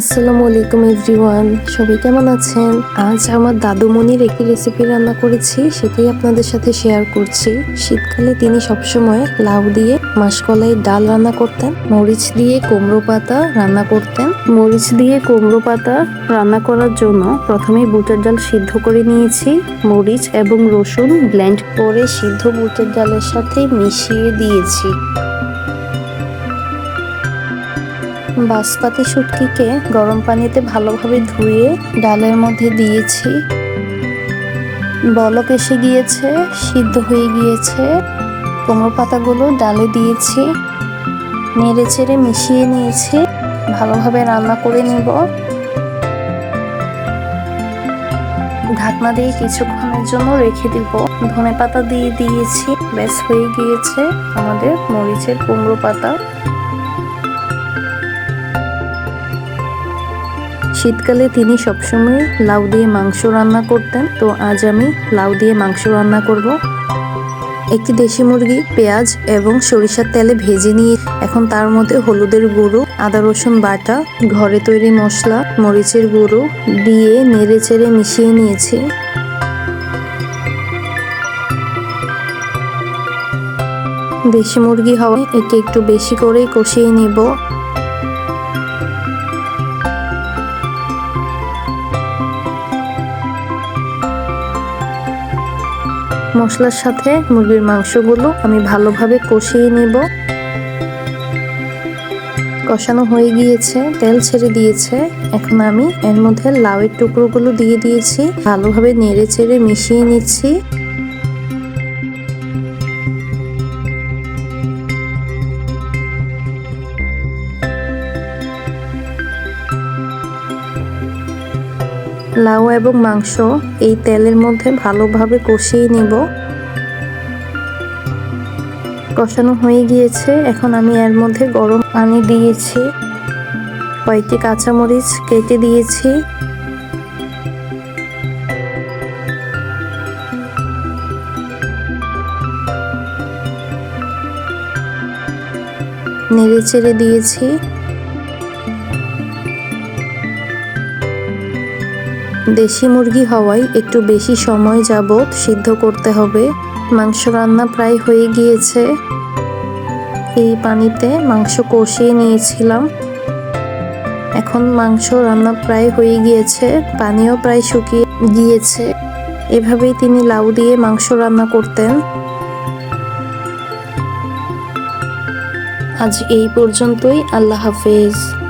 আসসালামু আলাইকুম এভরিওয়ান, সবাই কেমন আছেন? আজ আমার দাদুমণির একটি রেসিপি রান্না করেছি সেটাই আপনাদের সাথে শেয়ার করছি। শীতকালে তিনি সবসময় লাউ দিয়ে মাসকলাই ডাল রান্না করতেন, মরিচ দিয়ে কুমড়ো পাতা রান্না করতেন। মরিচ দিয়ে কুমড়ো পাতা রান্না করার জন্য প্রথমে বুটের ডাল সিদ্ধ করে নিয়েছি। মরিচ এবং রসুন ব্লেন্ড করে সিদ্ধ বুটের ডালের সাথে মিশিয়ে দিয়েছি। বাসপাতি শুটকিকে গরম পানিতে ভালোভাবে ধুয়ে ডালের মধ্যে দিয়েছি। বলক এসে গিয়েছে, সিদ্ধ হয়ে গিয়েছে। কোমর পাতাগুলো ডালে দিয়েছি, নেড়ে চেড়ে মিশিয়ে নিয়েছি। ভালোভাবে রান্না করে নেব। ঢাকনা দিয়ে কিছুক্ষণের জন্য রেখে দিব। ধনে পাতা দিয়ে দিয়েছি, ব্যাস হয়ে গিয়েছে আমাদের মরিচের কুমড়ো পাতা। শীতকালে তিনি সবসময় লাউ দিয়ে মাংস রান্না করতেন। তো আজ আমি লাউ দিয়ে মাংস রান্না করব। একটি দেশি মুরগি, পেঁয়াজ এবং সরিষার তেলে ভেজে নিয়ে এখন তার মধ্যে হলুদের গুঁড়ো, আদা রসুন বাটা, ঘরে তৈরি মশলা, মরিচের গুঁড়ো দিয়ে নেড়ে চেড়ে মিশিয়ে নিয়েছি। দেশি মুরগি হওয়ায় একে একটু বেশি করেই কষিয়ে নেব। মশলার সাথে মুরগির মাংসগুলো আমি ভালোভাবে কষিয়ে নেব। কষানো হয়ে গিয়েছে, তেল ছেড়ে দিয়েছে। এখন আমি এর মধ্যে লাউয়ের টুকরোগুলো দিয়ে দিয়েছি। ভালোভাবে নেড়ে চেড়ে মিশিয়ে নিচ্ছি। লাউ এবং মাংস এই তেলের মধ্যে ভালোভাবে কষিয়ে নিব। কষানো হয়ে গিয়েছে। এখন আমি এর মধ্যে গরম পানি দিয়েছি। কয়েকটি কাঁচামরিচ কেটে দিয়েছি। নেড়ে চেড়ে দিয়েছি। দেশি মুরগি হওয়ায় একটু বেশি সময় যাবত সিদ্ধ করতে হবে। মাংস রান্না প্রায় হয়ে গিয়েছে। এই পানিতে মাংস কষিয়ে নিয়েছিলাম। এখন মাংস রান্না প্রায় হয়ে গিয়েছে, পানিও প্রায় শুকিয়ে গিয়েছে। এভাবেই তিনি লাউ দিয়ে মাংস রান্না করতেন। আজ এই পর্যন্তই, আল্লাহ হাফেজ।